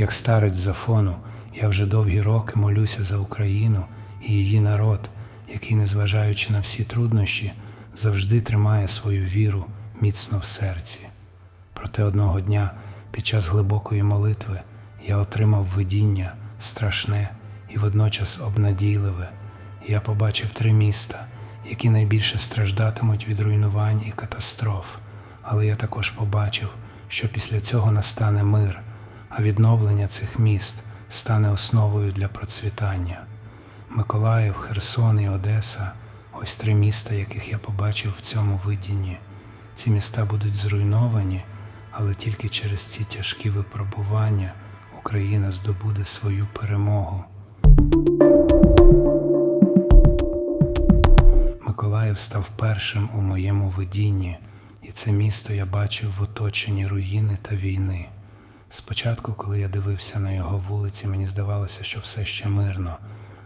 Як старець з Афону, я вже довгі роки молюся за Україну і її народ, який, незважаючи на всі труднощі, завжди тримає свою віру міцно в серці. Проте одного дня, під час глибокої молитви, я отримав видіння страшне і водночас обнадійливе. Я побачив три міста, які найбільше страждатимуть від руйнувань і катастроф. Але я також побачив, що після цього настане мир, а відновлення цих міст стане основою для процвітання. Миколаїв, Херсон і Одеса ось три міста, яких я побачив в цьому видінні. Ці міста будуть зруйновані, але тільки через ці тяжкі випробування Україна здобуде свою перемогу. Миколаїв став першим у моєму видінні, і це місто я бачив в оточенні руїни та війни. Спочатку, коли я дивився на його вулиці, мені здавалося, що все ще мирно,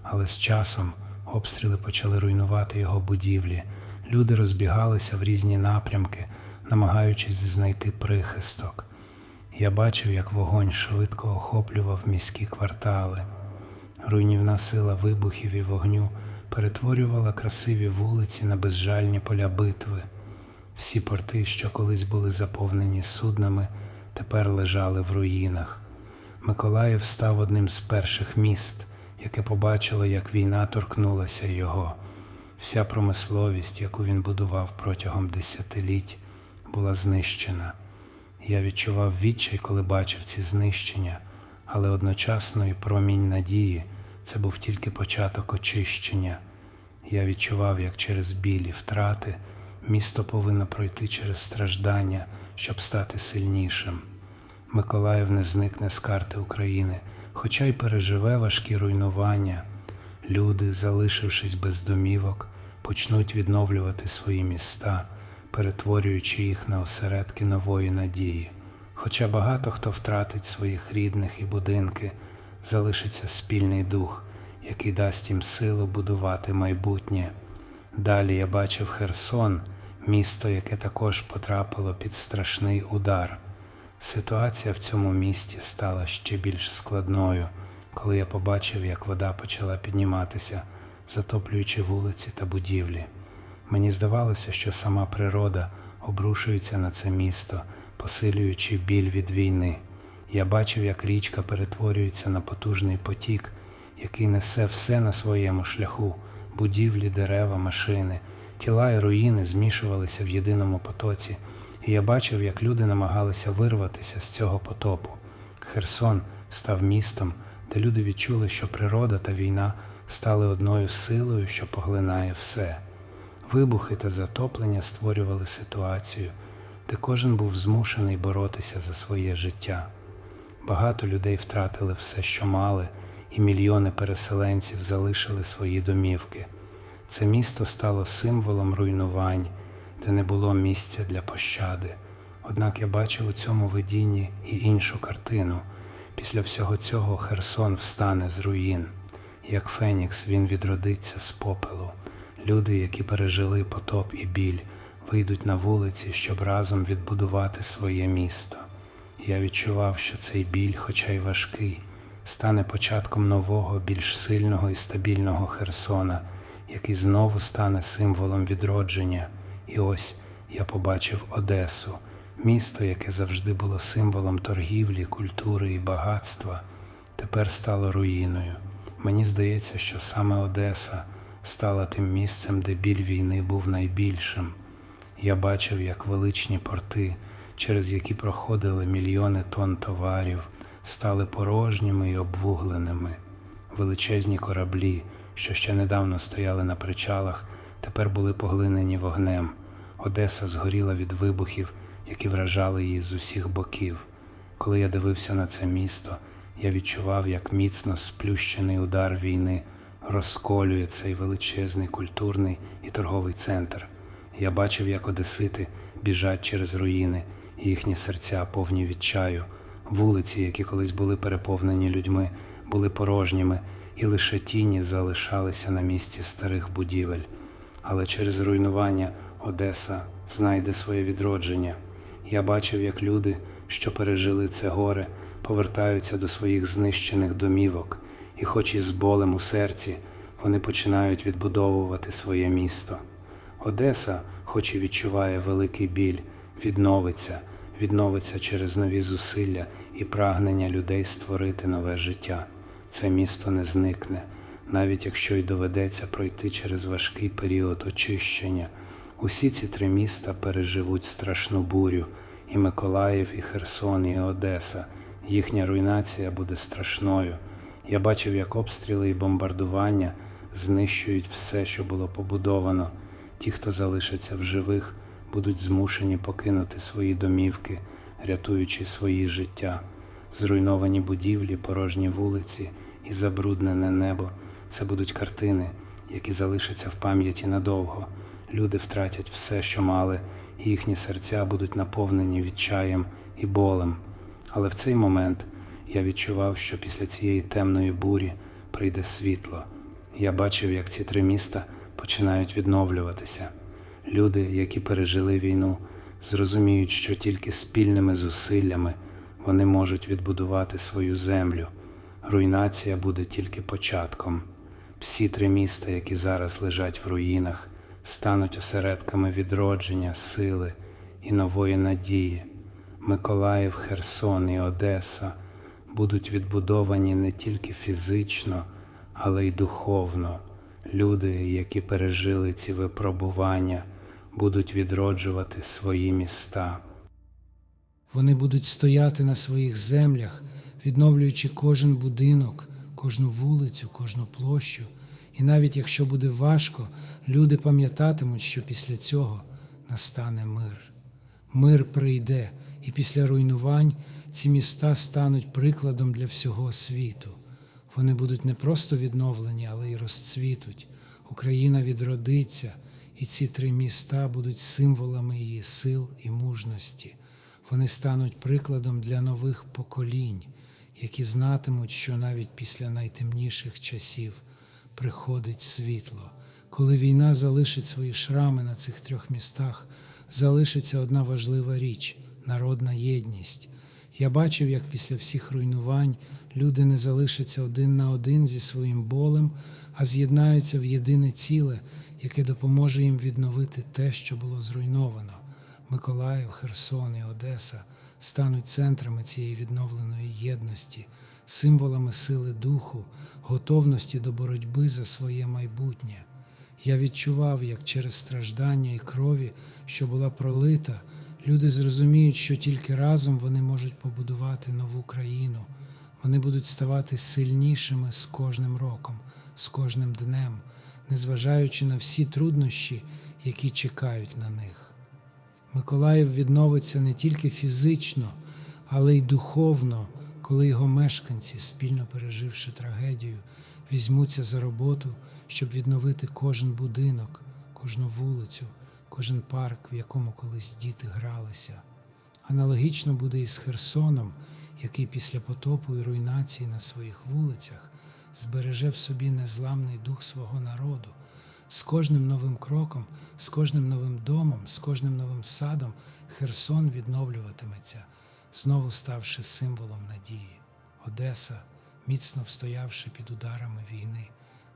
але з часом обстріли почали руйнувати його будівлі. Люди розбігалися в різні напрямки, намагаючись знайти прихисток. Я бачив, як вогонь швидко охоплював міські квартали. Руйнівна сила вибухів і вогню перетворювала красиві вулиці на безжальні поля битви. Всі порти, що колись були заповнені суднами, тепер лежали в руїнах. Миколаїв став одним з перших міст, яке побачило, як війна торкнулася його. Вся промисловість, яку він будував протягом десятиліть, була знищена. Я відчував відчай, коли бачив ці знищення, але одночасно і промінь надії це був тільки початок очищення. Я відчував, як через білі втрати місто повинно пройти через страждання, щоб стати сильнішим. Миколаїв не зникне з карти України, хоча й переживе важкі руйнування. Люди, залишившись без домівок, почнуть відновлювати свої міста, перетворюючи їх на осередки нової надії. Хоча багато хто втратить своїх рідних і будинки, залишиться спільний дух, який дасть їм силу будувати майбутнє. Далі я бачив Херсон, місто, яке також потрапило під страшний удар. Ситуація в цьому місті стала ще більш складною, коли я побачив, як вода почала підніматися, затоплюючи вулиці та будівлі. Мені здавалося, що сама природа обрушується на це місто, посилюючи біль від війни. Я бачив, як річка перетворюється на потужний потік, який несе все на своєму шляху будівлі, дерева, машини, тіла і руїни змішувалися в єдиному потоці, і я бачив, як люди намагалися вирватися з цього потопу. Херсон став містом, де люди відчули, що природа та війна стали одною силою, що поглинає все. Вибухи та затоплення створювали ситуацію, де кожен був змушений боротися за своє життя. Багато людей втратили все, що мали, і мільйони переселенців залишили свої домівки. Це місто стало символом руйнувань, де не було місця для пощади. Однак я бачив у цьому видінні і іншу картину. Після всього цього Херсон встане з руїн. Як Фенікс він відродиться з попелу. Люди, які пережили потоп і біль, вийдуть на вулиці, щоб разом відбудувати своє місто. Я відчував, що цей біль, хоча й важкий, стане початком нового, більш сильного і стабільного Херсона, який знову стане символом відродження. І ось я побачив Одесу, місто, яке завжди було символом торгівлі, культури і багатства, тепер стало руїною. Мені здається, що саме Одеса стала тим місцем, де біль війни був найбільшим. Я бачив, як величні порти, через які проходили мільйони тонн товарів, стали порожніми і обвугленими. Величезні кораблі, що ще недавно стояли на причалах, тепер були поглинені вогнем. Одеса згоріла від вибухів, які вражали її з усіх боків. Коли я дивився на це місто, я відчував, як міцно сплющений удар війни розколює цей величезний культурний і торговий центр. Я бачив, як одесити біжать через руїни, їхні серця повні відчаю. Вулиці, які колись були переповнені людьми, були порожніми, і лише тіні залишалися на місці старих будівель. Але через руйнування Одеса знайде своє відродження. Я бачив, як люди, що пережили це горе, повертаються до своїх знищених домівок, і, хоч і з болем у серці, вони починають відбудовувати своє місто. Одеса, хоч і відчуває великий біль, відновиться, відновиться через нові зусилля і прагнення людей створити нове життя. Це місто не зникне, навіть якщо й доведеться пройти через важкий період очищення. Усі ці три міста переживуть страшну бурю, і Миколаїв, і Херсон, і Одеса. Їхня руйнація буде страшною. Я бачив, як обстріли і бомбардування знищують все, що було побудовано. Ті, хто залишиться в живих, будуть змушені покинути свої домівки, рятуючи свої життя. Зруйновані будівлі, порожні вулиці і забруднене небо це будуть картини, які залишаться в пам'яті надовго. Люди втратять все, що мали, і їхні серця будуть наповнені відчаєм і болем. Але в цей момент я відчував, що після цієї темної бурі прийде світло. Я бачив, як ці три міста починають відновлюватися. Люди, які пережили війну, зрозуміють, що тільки спільними зусиллями вони можуть відбудувати свою землю. Руйнація буде тільки початком. Всі три міста, які зараз лежать в руїнах, стануть осередками відродження, сили і нової надії. Миколаїв, Херсон і Одеса будуть відбудовані не тільки фізично, але й духовно. Люди, які пережили ці випробування, будуть відроджувати свої міста. Вони будуть стояти на своїх землях, відновлюючи кожен будинок, кожну вулицю, кожну площу. І навіть якщо буде важко, люди пам'ятатимуть, що після цього настане мир. Мир прийде, і після руйнувань ці міста стануть прикладом для всього світу. Вони будуть не просто відновлені, але й розцвітуть. Україна відродиться, і ці три міста будуть символами її сил і мужності. Вони стануть прикладом для нових поколінь, які знатимуть, що навіть після найтемніших часів приходить світло. Коли війна залишить свої шрами на цих трьох містах, залишиться одна важлива річ народна єдність. Я бачив, як після всіх руйнувань люди не залишаться один на один зі своїм болем, а з'єднаються в єдине ціле, яке допоможе їм відновити те, що було зруйновано. Миколаїв, Херсон і Одеса стануть центрами цієї відновленої єдності, символами сили духу, готовності до боротьби за своє майбутнє. Я відчував, як через страждання і крові, що була пролита, люди зрозуміють, що тільки разом вони можуть побудувати нову країну. Вони будуть ставати сильнішими з кожним роком, з кожним днем, незважаючи на всі труднощі, які чекають на них. Миколаїв відновиться не тільки фізично, але й духовно, коли його мешканці, спільно переживши трагедію, візьмуться за роботу, щоб відновити кожен будинок, кожну вулицю, кожен парк, в якому колись діти гралися. Аналогічно буде і з Херсоном, який після потопу і руйнації на своїх вулицях збереже в собі незламний дух свого народу. З кожним новим кроком, з кожним новим домом, з кожним новим садом Херсон відновлюватиметься, знову ставши символом надії. Одеса, міцно встоявши під ударами війни,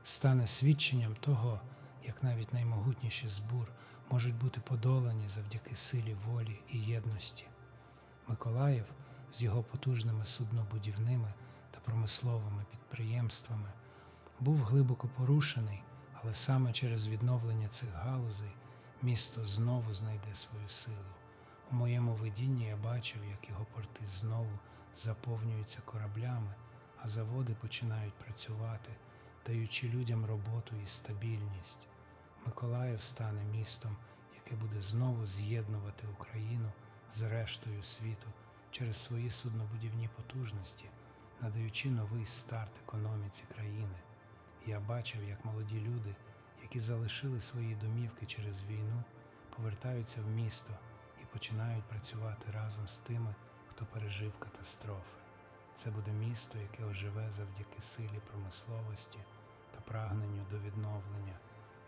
стане свідченням того, як навіть наймогутніші збур можуть бути подолані завдяки силі волі і єдності. Миколаїв з його потужними суднобудівними та промисловими підприємствами був глибоко порушений, але саме через відновлення цих галузей місто знову знайде свою силу. У моєму видінні я бачив, як його порти знову заповнюються кораблями, а заводи починають працювати, даючи людям роботу і стабільність. Миколаїв стане містом, яке буде знову з'єднувати Україну з рештою світу через свої суднобудівні потужності, надаючи новий старт економіці країни. Я бачив, як молоді люди, які залишили свої домівки через війну, повертаються в місто і починають працювати разом з тими, хто пережив катастрофи. Це буде місто, яке оживе завдяки силі промисловості та прагненню до відновлення.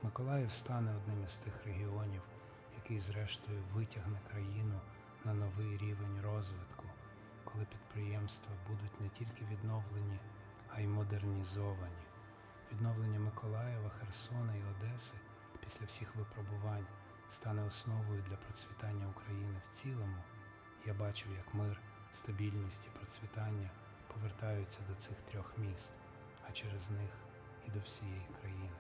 Миколаїв стане одним із тих регіонів, який зрештою витягне країну на новий рівень розвитку, коли підприємства будуть не тільки відновлені, а й модернізовані. Відновлення Миколаєва, Херсона і Одеси після всіх випробувань стане основою для процвітання України в цілому. Я бачив, як мир, стабільність і процвітання повертаються до цих трьох міст, а через них і до всієї країни.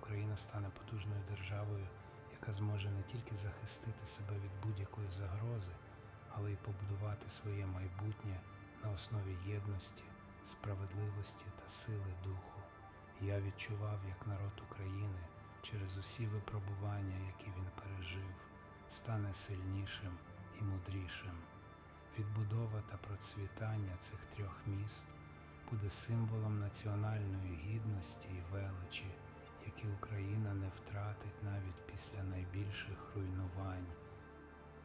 Україна стане потужною державою, яка зможе не тільки захистити себе від будь-якої загрози, але й побудувати своє майбутнє на основі єдності, справедливості та сили духу. Я відчував, як народ України через усі випробування, які він пережив, стане сильнішим і мудрішим. Відбудова та процвітання цих трьох міст буде символом національної гідності і величі, які Україна не втратить навіть після найбільших руйнувань.